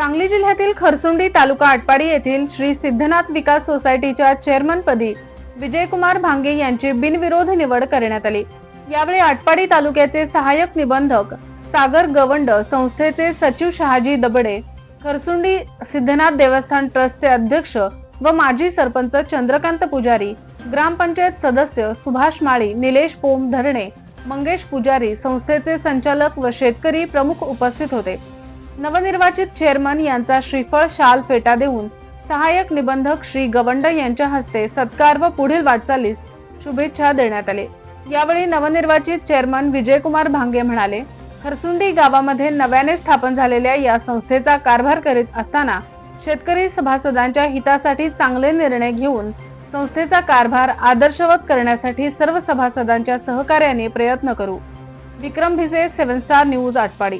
सांगली जिल्ह्यातील खरसुंडी तालुका आटपाडी येथील श्री सिद्धनाथ विकास सोसायटीच्या चेअरमनपदी विजयकुमार भांगे यांची बिनविरोध निवड करण्यात आली. यावेळी आटपाडी तालुक्याचे सहाय्यक निबंधक सागर गवंड संस्थेचे सचिव शहाजी दबडे खरसुंडी सिद्धनाथ देवस्थान ट्रस्टचे अध्यक्ष व माजी सरपंच चंद्रकांत पुजारी ग्रामपंचायत सदस्य सुभाष माळी निलेश पोम धरणे मंगेश पुजारी संस्थेचे संचालक व शेतकरी प्रमुख उपस्थित होते. नवनिर्वाचित चेअरमन यांचा श्रीफळ शाल फेटा देऊन सहाय्यक निबंधक श्री गवंड यांच्या हस्ते सत्कार व पुढील वाटचालीस शुभेच्छा देण्यात आले. यावेळी नवनिर्वाचित चेअरमन विजयकुमार भांगे म्हणाले खरसुंडी गावामध्ये नव्याने स्थापन झालेल्या या संस्थेचा कारभार करीत असताना शेतकरी सभासदांच्या हितासाठी चांगले निर्णय घेऊन संस्थेचा कारभार आदर्शवत करण्यासाठी सर्व सभासदांच्या सहकार्याने प्रयत्न करू. Vikram Bhise seven star news Atpadi.